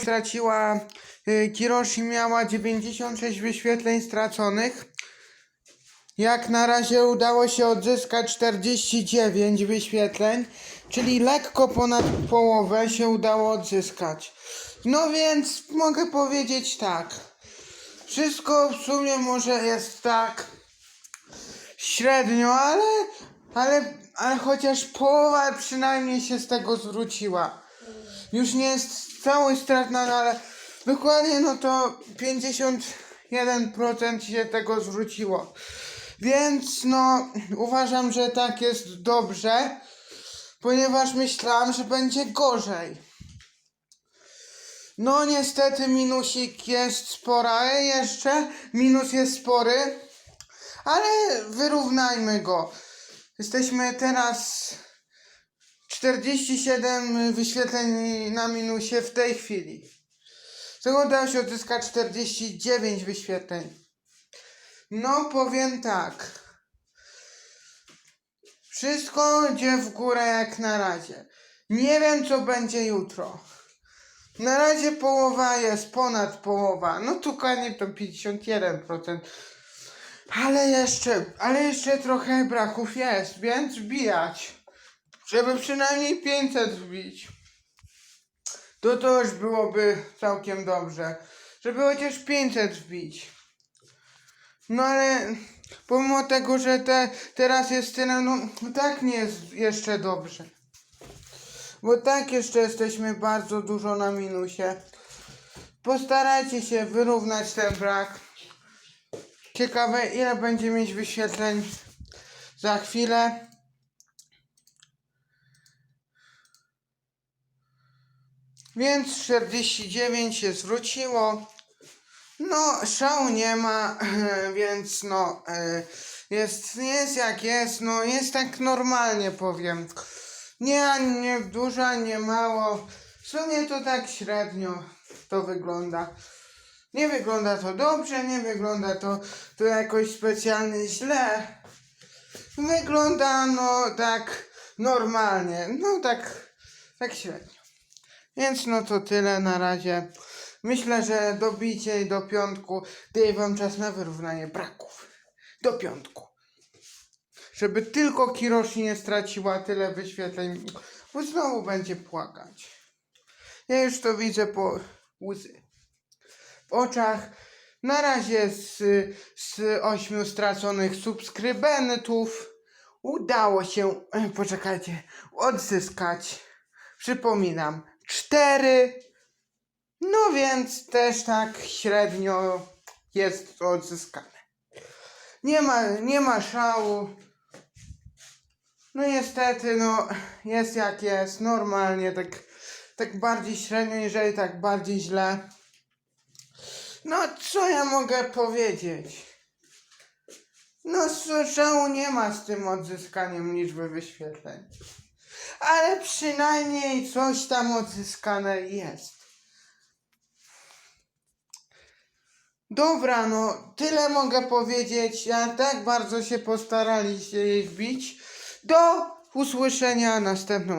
straciła, y, Kiroshi miała 96 wyświetleń straconych. Jak na razie udało się odzyskać 49 wyświetleń, czyli lekko ponad połowę się udało odzyskać. No więc mogę powiedzieć tak. Wszystko w sumie może jest tak średnio, ale, ale, ale chociaż połowa przynajmniej się z tego zwróciła. Już nie jest cały stratna, no ale dokładnie no to 51% się tego zwróciło. Więc no uważam, że tak jest dobrze, ponieważ myślałam, że będzie gorzej. No niestety minusik jest spora jeszcze, minus jest spory, ale wyrównajmy go. Jesteśmy teraz 47 wyświetleń na minusie w tej chwili. Z tego udało się odzyskać 49 wyświetleń. No powiem tak. Wszystko idzie w górę jak na razie. Nie wiem co będzie jutro. Na razie połowa jest ponad połowa. No dokładnie to 51%. Ale jeszcze, ale jeszcze trochę braków jest, więc wbijać. Żeby przynajmniej 500 wbić. To to już byłoby całkiem dobrze. Żeby chociaż 500 wbić. No ale pomimo tego, że te, teraz jest tyle, no tak nie jest jeszcze dobrze. Bo tak jeszcze jesteśmy bardzo dużo na minusie. Postarajcie się wyrównać ten brak. Ciekawe ile będzie mieć wyświetleń za chwilę. Więc 49 się zwróciło. No, szału nie ma, więc no, e, jest, jest jak jest, no, jest tak normalnie powiem. Nie, ani nie dużo, ani nie mało. W sumie to tak średnio to wygląda. Nie wygląda to dobrze, nie wygląda to, to jakoś specjalnie źle. Wygląda no tak normalnie, no tak, tak średnio. Więc no to tyle na razie. Myślę, że dobijcie do piątku. Daję wam czas na wyrównanie braków. Do piątku. Żeby tylko Kiroshi nie straciła tyle wyświetleń, bo znowu będzie płakać. Ja już to widzę po łzy. W oczach. Na razie z, z ośmiu straconych subskrybentów udało się, e, poczekajcie, odzyskać, przypominam, cztery. No więc też tak średnio jest to odzyskane. Nie ma, nie ma szału. No niestety, no jest jak jest, normalnie, tak, tak bardziej średnio, jeżeli tak bardziej źle. No co ja mogę powiedzieć? No szału nie ma z tym odzyskaniem liczby wyświetleń. Ale przynajmniej coś tam odzyskane jest. Dobra, no tyle mogę powiedzieć. Ja tak bardzo się postaraliście jej wbić. Do usłyszenia następnym